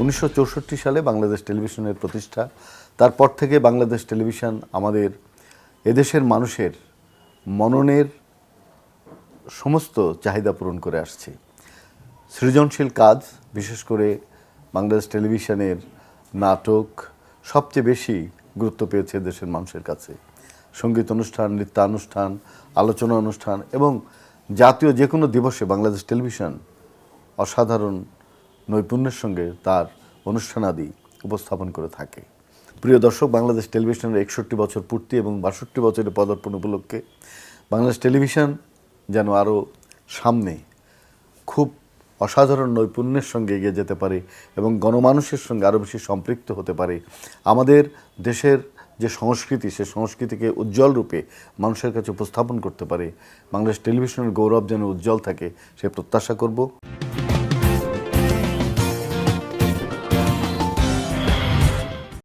উনিশশো চৌষট্টি সালে বাংলাদেশ টেলিভিশনের প্রতিষ্ঠা। তারপর থেকে বাংলাদেশ টেলিভিশন আমাদের এদেশের মানুষের মননের সমস্ত চাহিদা পূরণ করে আসছে। সৃজনশীল কাজ, বিশেষ করে বাংলাদেশ টেলিভিশনের নাটক সবচেয়ে বেশি গুরুত্ব পেয়েছে দেশের মানুষের কাছে। সংগীত অনুষ্ঠান, নৃত্যানুষ্ঠান, আলোচনা অনুষ্ঠান এবং জাতীয় যে কোনো দিবসে বাংলাদেশ টেলিভিশন অসাধারণ নৈপুণ্যের সঙ্গে তার অনুষ্ঠানাদি উপস্থাপন করে থাকে। প্রিয় দর্শক, বাংলাদেশ টেলিভিশনের একষট্টি বছর পূর্তি এবং বাষট্টি বছরের পদার্পণ উপলক্ষে বাংলাদেশ টেলিভিশন যেন আরও সামনে খুব অসাধারণ নৈপুণ্যের সঙ্গে এগিয়ে যেতে পারে এবং গণমানুষের সঙ্গে আরও বেশি সম্পৃক্ত হতে পারে। আমাদের দেশের যে সংস্কৃতি, সে সংস্কৃতিকে উজ্জ্বল রূপে মানুষের কাছে উপস্থাপন করতে পারে। বাংলাদেশ টেলিভিশনের গৌরব যেন উজ্জ্বল থাকে, সে প্রত্যাশা করব।